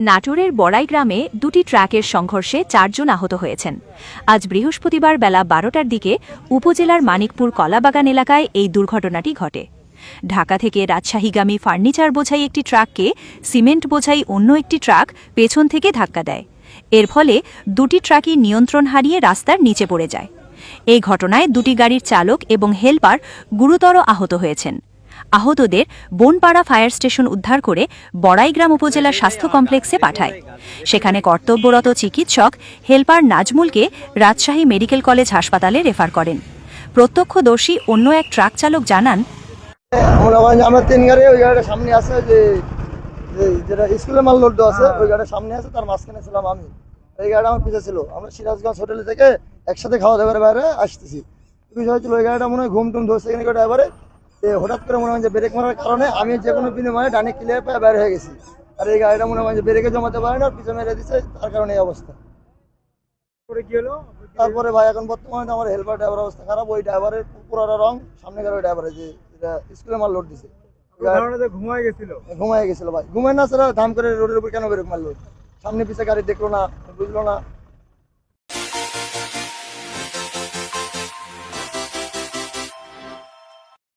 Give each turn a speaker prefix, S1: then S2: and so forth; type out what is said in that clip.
S1: নাটোরের বড়াই গ্রামে দুটি ট্রাকের সংঘর্ষে চারজন আহত হয়েছেন। আজ বৃহস্পতিবার বেলা বারোটার দিকে উপজেলার মানিকপুর কলাবাগান এলাকায় এই দুর্ঘটনাটি ঘটে। ঢাকা থেকে রাজশাহীগামী ফার্নিচার বোঝাই একটি ট্রাককে সিমেন্ট বোঝাই অন্য একটি ট্রাক পেছন থেকে ধাক্কা দেয়। এর ফলে দুটি ট্রাকই নিয়ন্ত্রণ হারিয়ে রাস্তার নিচে পড়ে যায়। এই ঘটনায় দুটি গাড়ির চালক এবং হেলপার গুরুতর আহত হয়েছেন। আহতদের বনপাড়া ফায়ার স্টেশন উদ্ধার করে বড়াইগ্রাম উপজেলা স্বাস্থ্য কমপ্লেক্সে পাঠায়। সেখানে কর্তব্যরত চিকিৎসক হেলপার নাজমুলকে রাজশাহী মেডিকেল কলেজ হাসপাতালে রেফার করেন। প্রত্যক্ষদর্শী অন্য এক ট্রাক চালক জানান
S2: ওই যেটা ওই সামনে আছে, তার মাঝখানে ছিলাম আমি। ছিল। সিরাজগঞ্জ হোটেল থেকে একসাথে খাওয়া দাওয়ার বাইরে আসতেছি। বিষয় ওই গাড়িটা মনে হয় ঘুম টুম ধরছে এখানে ড্রাইভারে হঠাৎ করে মনে হয় যে ব্রেক মারার কারণে আমি যে কোনো বিনিময়ে ডানে ক্লিয়ার পায়ে বের হয়ে গেছি। আর এই গাড়িটা মনে হয় যে ব্রেকে জমাতে পারে না পিছনে মেরে দিচ্ছে তার কারণে এই অবস্থা। তারপরে ভাই এখন বর্তমানে আমার হেল্পার ড্রাইভার অবস্থা খারাপ। ওই ড্রাইভারের পুরোটা রং সামনে গাড়ি ড্রাইভারের যে যেটা স্কুলের মাল লোড দিছে।
S3: ঘুমায় গেছিল।
S2: ঘুমায় গেছিল ভাই। ঘুমায় না স্যার ধাম করে রোডের উপর কেন বেরোক মারলো সামনে পিছে গাড়ি দেখল না বুঝলো না।